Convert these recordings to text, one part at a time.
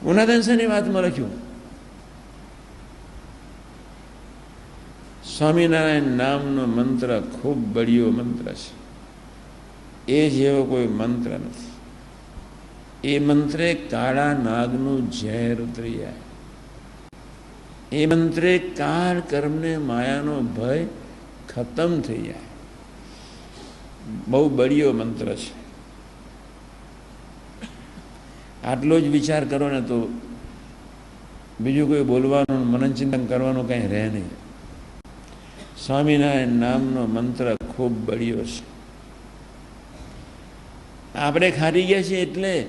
ગુણાદંશની વાતમાં લખ્યું સ્વામિનારાયણ નામનો મંત્ર ખૂબ બળિયો મંત્ર છે એ જેવો કોઈ મંત્ર નથી એ મંત્રે કાળા નાગનું ઝેર ઉતરી જાય એ મંત્રે કાળ કર્મને માયાનો ભય ખતમ થઈ જાય બહુ બળિયો મંત્ર છે આટલો જ વિચાર કરો ને તો બીજું કોઈ બોલવાનું મનન ચિંતન કરવાનું કંઈ રહે નહીં. સ્વામિનારાયણ નામનો મંત્ર ખૂબ બળ્યો છે. આપણે ખાટી ગયા છીએ એટલે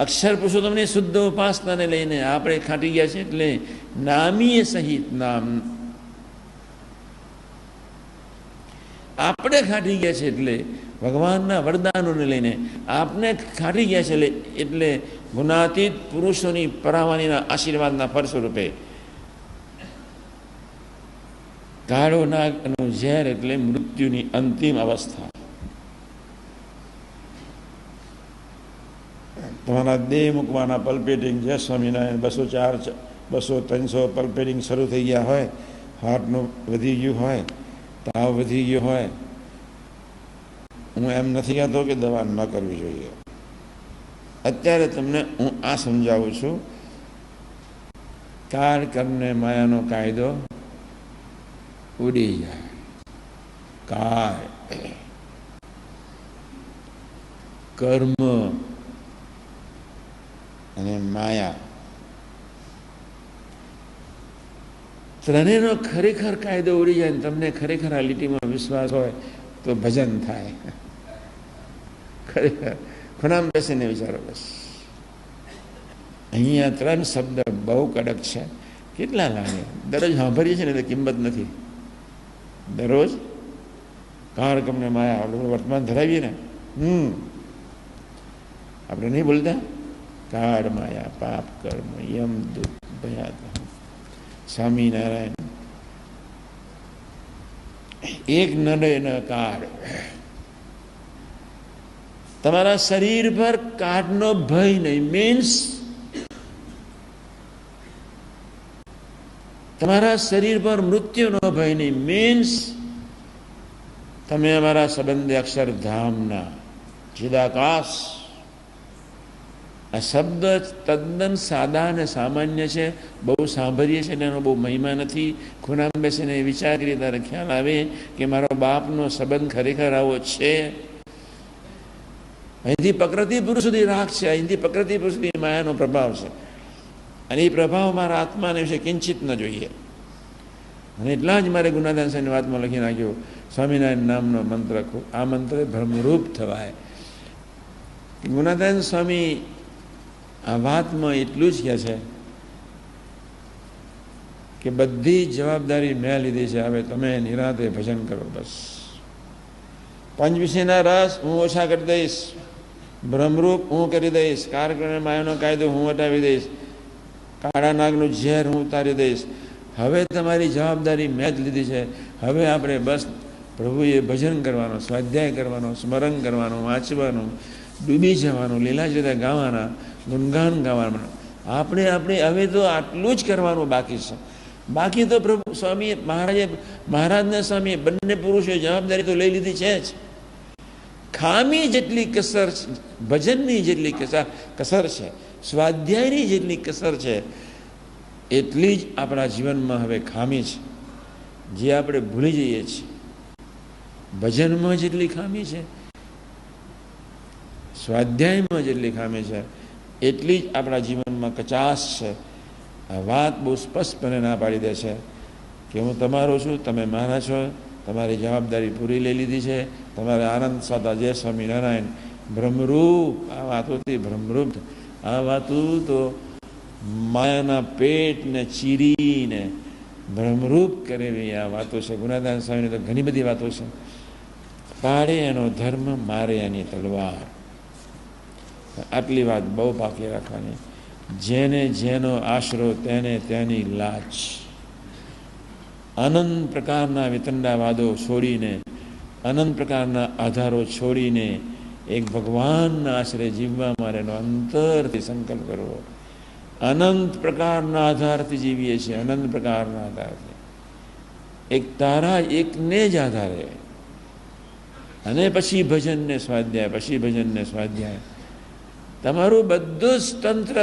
અક્ષર પુરુષોત્તમની શુદ્ધ ઉપાસનાને લઈને આપણે ખાટી ગયા છીએ એટલે નામીય સહિત નામ આપણે ખાટી ગયા છે એટલે ભગવાનના વરદાનોને લઈને આપને ખાટી ગયા છે એટલે ગુનાતીત પુરુષોની પરાવાનીના આશીર્વાદના ફળ સ્વરૂપે કાળો નાગનું ઝેર એટલે મૃત્યુની અંતિમ અવસ્થા. તમારા દેહ મૂકવાના પલ્પેટિંગ જે સ્વામિનારાયણ બસો ચાર બસો ત્રણસો પલ્પેટિંગ શરૂ થઈ ગયા હોય, હાર્ટનું વધી ગયું હોય તાવ વધી ગયો હોય, હું એમ નથી કહેતો કે દવા ન કરવી જોઈએ. અત્યારે તમને હું આ સમજાવું છું. કાળ કરને માયાનો કાયદો ઉડી જાય. કાળ કર્મ અને માયા ત્રણેયનો ખરેખર કાયદો ઉડી જાય ને તમને ખરેખર આ લીટીમાં વિશ્વાસ હોય તો ભજન થાય. ખરેખર. ખૂણામ બેસીને વિચારો બસ. અહીંયા ત્રણ શબ્દ બહુ કડક છે. કેટલા લાગે? દરરોજ સાંભળીએ છીએ ને તો કિંમત નથી. દરરોજ કાર કમને માયા આપણે વર્તમાન ધરાવીએ ને. હમ. આપણે નહીં બોલતા કાળ માયા પાપ કર્મ, યમ દુઃખ ભયાત સ્વામિનારાયણ. એક નડે ન કાળ. તમારા શરીર પર કાળનો ભય નહીં. મીન્સ તમારા શરીર પર મૃત્યુનો ભય નહીં. મીન્સ તમે અમારા સંબંધે અક્ષરધામના ચિદાકાશ આ શબ્દ તદ્દન સાદા અને સામાન્ય છે, બહુ સાંભળીએ છીએ એનો બહુ મહિમા નથી. ખૂણામાં બેસીને વિચાર કરીએ ત્યારે ખ્યાલ આવે કે મારો બાપનો સંબંધ ખરેખર આવો છે. અહીંથી પ્રકૃતિ પુરુષ સુધી રાગ છે, અહીંથી પ્રકૃતિ પુરુષ સુધી માયાનો પ્રભાવ છે. અને એ પ્રભાવ મારા આત્માને વિશે કિંચિત ન જોઈએ. અને એટલા જ મારે ગુનાદાન સાહેબની વાતમાં લખી નાખ્યો, સ્વામિનારાયણ નામનો મંત્ર આ મંત્ર ભ્રમરૂપ થવાય. ગુનાદાન સ્વામી આ વાતમાં એટલું જ કહે છે કે બધી જવાબદારી મેં લીધી છે, હવે તમે નિરાતે ભજન કરો બસ. પંચવિષયના રસ હું ઓછા કરી દઈશ ભ્રમરૂપ હું કરી દઈશ કાર્યક્રમ માયાનો કાયદો હું હટાવી દઈશ, કાળા નાગનું ઝેર હું ઉતારી દઈશ. હવે તમારી જવાબદારી મેં જ લીધી છે. હવે આપણે બસ પ્રભુએ ભજન કરવાનો, સ્વાધ્યાય કરવાનો, સ્મરણ કરવાનું, વાંચવાનું ડૂબી જવાનું લીલા લીલા ગાવાના, ગુણગાન ગાવાના. આપણે આપણે હવે તો આટલું જ કરવાનું બાકી છે. બાકી તો પ્રભુ સ્વામીએ, મહારાજે, મહારાજના સ્વામીએ બંને પુરુષોએ જવાબદારી તો લઈ લીધી છે જ. ખામી જેટલી કસર ભજનની જેટલી કસર કસર છે, સ્વાધ્યાયની જેટલી કસર છે, એટલી જ આપણા જીવનમાં હવે ખામી છે. જે આપણે ભૂલી જઈએ છીએ. ભજનમાં જેટલી ખામી છે સ્વાધ્યાયમાં જેટલી ખામી છે, એટલી જ આપણા જીવનમાં કચાશ છે. આ વાત બહુ સ્પષ્ટપણે ના પાડી દે છે કે હું તમારો છું, તમે મારા છો, તમારી જવાબદારી પૂરી લઈ લીધી છે, તમારે આનંદ સાતા જય સ્વામિનારાયણ. ભ્રમરૂપ, આ વાતોથી ભ્રમરૂપ. આ વાતો તો માયાના પેટને ચીરીને ભ્રમરૂપ કરેલી આ વાતો છે. ગુનાદાન સ્વામીની તો ઘણી બધી વાતો છે. પાડે એનો ધર્મ, મારે એની તલવાર. આટલી વાત બહુ બાકી રાખવાની. જેને જેનો આશરો તેને તેની લાચ અનંત પ્રકારના વિતંડાવાદો છોડીને, અનંત પ્રકારના આધારો છોડીને એક ભગવાનના આશરે જીવવા માટેનો અંતરથી સંકલ્પ કરવો. અનંત પ્રકારના આધારથી જીવીએ છીએ, અનંત પ્રકારના આધારથી. એક તારા એકને જ આધારે. અને પછી ભજનને સ્વાધ્યાય, પછી ભજનને સ્વાધ્યાય. તમારું બધું જ તંત્ર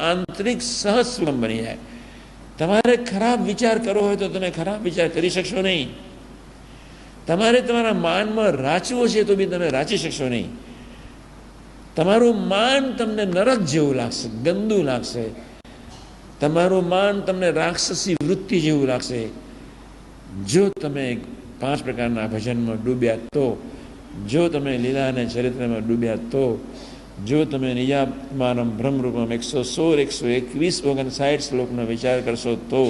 આંતરિક સહસ્વમ બની જાય. તમારે ખરાબ વિચાર કરવો હોય તો તમે ખરાબ વિચાર કરી શકશો નહીં. તમારે તમારા માનમાં રાચવો છે તો બી તમે રાચી શકશો નહીં. તમારું માન તમને નરક જેવું લાગશે, ગંદુ લાગશે. તમારું માન તમને રાક્ષસી વૃત્તિ જેવું લાગશે. જો તમે પાંચ પ્રકારના ભજનમાં ડૂબ્યા તો, જો તમે લીલા અને ચરિત્રમાં ડૂબ્યા તો જો તમે નિયામાનમ બ્રહ્મરૂપમ એકસો સોળ એકસો એકવીસ ઓગણસાઠ શ્લોકનો વિચાર કરશો તો